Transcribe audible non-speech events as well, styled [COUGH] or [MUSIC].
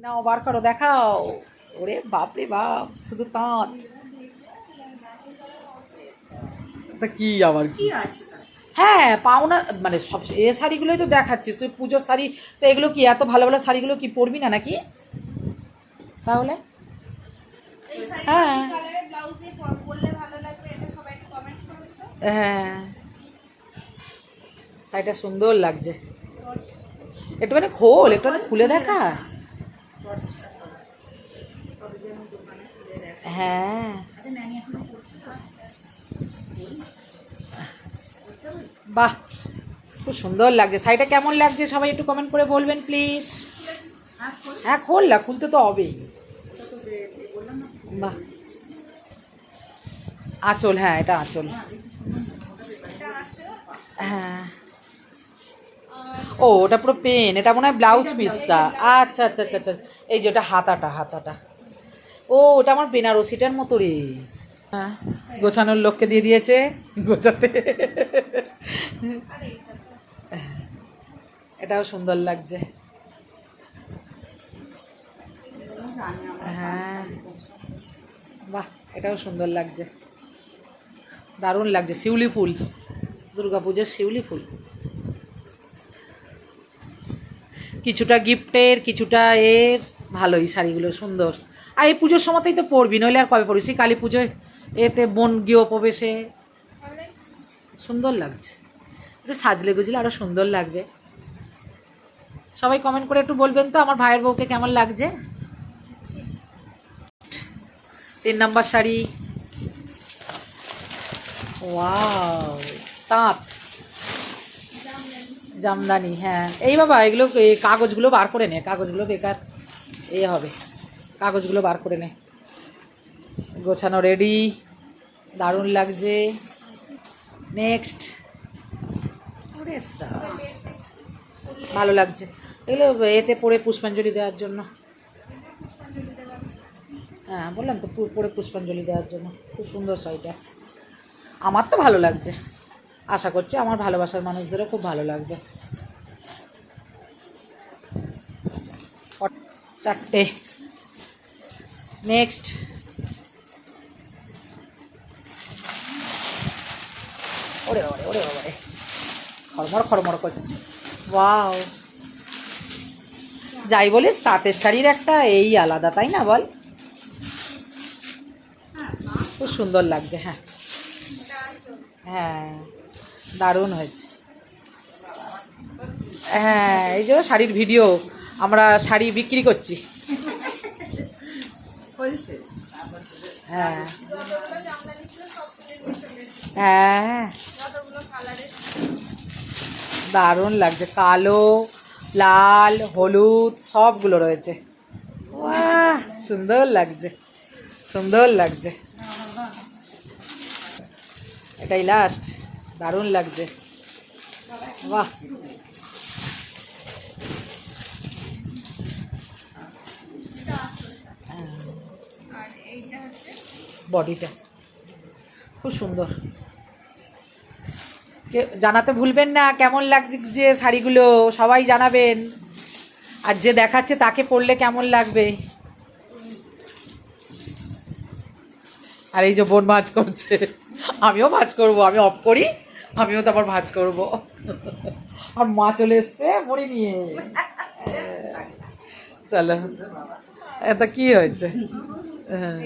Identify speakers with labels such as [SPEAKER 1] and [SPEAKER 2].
[SPEAKER 1] নাও বার করো দেখাও। ওরে বাপ রে বাপ শুধু তাঁত। তা কি আবার কি?
[SPEAKER 2] আছে
[SPEAKER 1] হ্যাঁ পাওনা মানে সব এ শাড়িগুলোই তো দেখাচ্ছিস। তুই পুজোর শাড়ি তো এগুলো কি এত ভালো ভালো শাড়িগুলো কি পরবি না নাকি? তাহলে? হ্যাঁ। হ্যাঁ। শাড়িটা সুন্দর লাগছে। একটুখানি খোল একটুখানি খুলে দেখা। হ্যাঁ।
[SPEAKER 2] আচ্ছা
[SPEAKER 1] বাহ খুব সুন্দর লাগছে। শাড়িটা কেমন লাগছে? সবাই একটু কমেন্ট করে বলবেন প্লিজ
[SPEAKER 2] হ্যাঁ খোল
[SPEAKER 1] না খুলতে তো হবেই। বাহ। আঁচল হ্যাঁ এটা আঁচল। হ্যাঁ। ও ওটা পুরো পেন এটা মনে হয় ব্লাউজ পিসটা আচ্ছা আচ্ছা আচ্ছা আচ্ছা। এই যে ওটা হাতাটা হাতাটা। ও, ওটা আমার বেনারসিটার মতো রে। হ্যাঁ গোছানোর লোককে দিয়ে দিয়েছে, গোছাতে। এটাও সুন্দর লাগছে। হ্যাঁ। বাহ, এটাও সুন্দর লাগছে। দারুণ লাগছে, শিউলি ফুল। পুজোর শিউলি ফুল। কিছুটা গিফটের, কিছুটা এর। ভালোই, শাড়িগুলো সুন্দর। আর এই পুজোর সময়তেই তো পরবি, নইলে আর কবে পড়বি সেই কালী পুজোয় এতে বন গৃহ প্রবেশে সুন্দর লাগছে। একটু সাজলে গুজলে আরও সুন্দর লাগবে। সবাই কমেন্ট করে একটু বলবেন তো, আমার ভাইয়ের বউকে কেমন লাগছে? তিন নম্বর শাড়ি। ওয়াও, তাঁত। জামদানি হ্যাঁ। এই বাবা, এগুলো কাগজগুলো বার করে নে, কাগজগুলো বেকার। এ হবে। কাগজগুলো বার করে নে। গোছানো রেডি দারুণ লাগছে। নেক্সট। ভালো লাগছে। এগুলো এতে পরে পুষ্পাঞ্জলি দেওয়ার জন্য। হ্যাঁ বললাম তো পরে পুষ্পাঞ্জলি দেওয়ার জন্য। খুব সুন্দর শাড়িটা। আমার তো ভালো লাগছে। আশা করছি আমার ভালোবাসার মানুষদেরও খুব ভালো লাগবে। চারটে। নেক্সট ওরে বাবারে ওরে বাবারে খরমর খরমর করছে। ওয়াও যাই বলিস, তাঁতের শাড়ির একটা এই আলাদা, তাই না বল? খুব সুন্দর লাগছে হ্যাঁ। হ্যাঁ দারুণ হয়েছে। হ্যাঁ এই যে শাড়ির ভিডিও আমরা শাড়ি বিক্রি করছি। হ্যাঁ। হ্যাঁ। দারুণ লাগছে। কালো লাল হলুদ সবগুলো রয়েছে। সুন্দর লাগছে। সুন্দর লাগছে। এটাই লাস্ট দারুণ লাগছে। বাহ
[SPEAKER 2] এটা আছে
[SPEAKER 1] হ্যাঁ,
[SPEAKER 2] আর এইটা হচ্ছে
[SPEAKER 1] বডিটা। খুব সুন্দর। কে জানাতে ভুলবেন না কেমন লাগছে যে শাড়িগুলো সবাই জানাবেন। আর যে দেখাচ্ছে তাকে পরলে কেমন লাগবে? আর এই যে বোন ভাজ করছে আমিও ভাজ করব আমি অফ করি আমিও তারপর ভাজ করব। আর মা চলে এসছে মুড়ি নিয়ে। [LAUGHS] চলো এটা কি হয়েছে? হ্যাঁ